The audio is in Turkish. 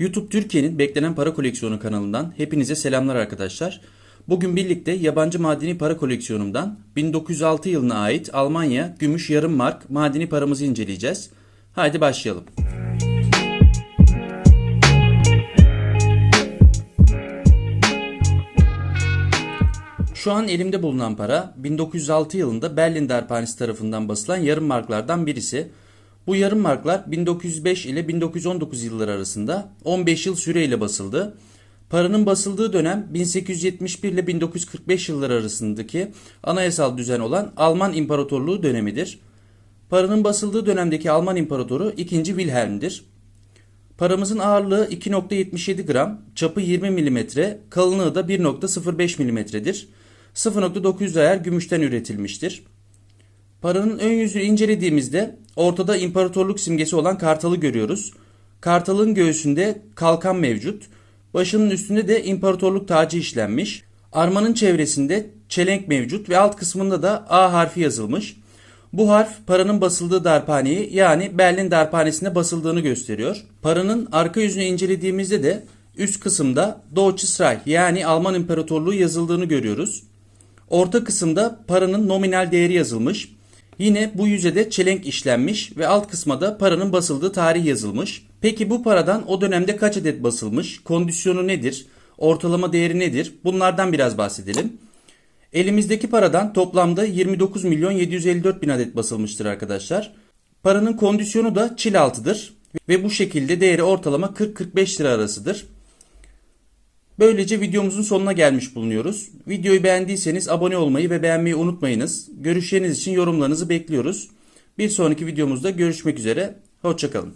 YouTube Türkiye'nin beklenen para koleksiyonu kanalından hepinize selamlar arkadaşlar. Bugün birlikte yabancı madeni para koleksiyonumdan 1906 yılına ait Almanya gümüş yarım mark madeni paramızı inceleyeceğiz. Haydi başlayalım. Şu an elimde bulunan para 1906 yılında Berlin Darphanesi tarafından basılan yarım marklardan birisi. Bu yarım marklar 1905 ile 1919 yılları arasında 15 yıl süreyle basıldı. Paranın basıldığı dönem 1871 ile 1945 yılları arasındaki anayasal düzen olan Alman İmparatorluğu dönemidir. Paranın basıldığı dönemdeki Alman İmparatoru 2. Wilhelm'dir. Paramızın ağırlığı 2.77 gram, çapı 20 mm, kalınlığı da 1.05 mm'dir. 0.900 değer gümüşten üretilmiştir. Paranın ön yüzünü incelediğimizde ortada imparatorluk simgesi olan kartalı görüyoruz. Kartalın göğsünde kalkan mevcut. Başının üstünde de imparatorluk tacı işlenmiş. Armanın çevresinde çelenk mevcut ve alt kısmında da A harfi yazılmış. Bu harf paranın basıldığı darphaneyi yani Berlin darphanesinde basıldığını gösteriyor. Paranın arka yüzünü incelediğimizde de üst kısımda Deutsches Reich yani Alman İmparatorluğu yazıldığını görüyoruz. Orta kısımda paranın nominal değeri yazılmış. Yine bu yüzede çelenk işlenmiş ve alt kısma da paranın basıldığı tarih yazılmış. Peki bu paradan o dönemde kaç adet basılmış? Kondisyonu nedir? Ortalama değeri nedir? Bunlardan biraz bahsedelim. Elimizdeki paradan toplamda 29 milyon 754 bin adet basılmıştır arkadaşlar. Paranın kondisyonu da çil altıdır ve bu şekilde değeri ortalama 40-45 lira arasıdır. Böylece videomuzun sonuna gelmiş bulunuyoruz. Videoyu beğendiyseniz abone olmayı ve beğenmeyi unutmayınız. Görüşleriniz için yorumlarınızı bekliyoruz. Bir sonraki videomuzda görüşmek üzere. Hoşçakalın.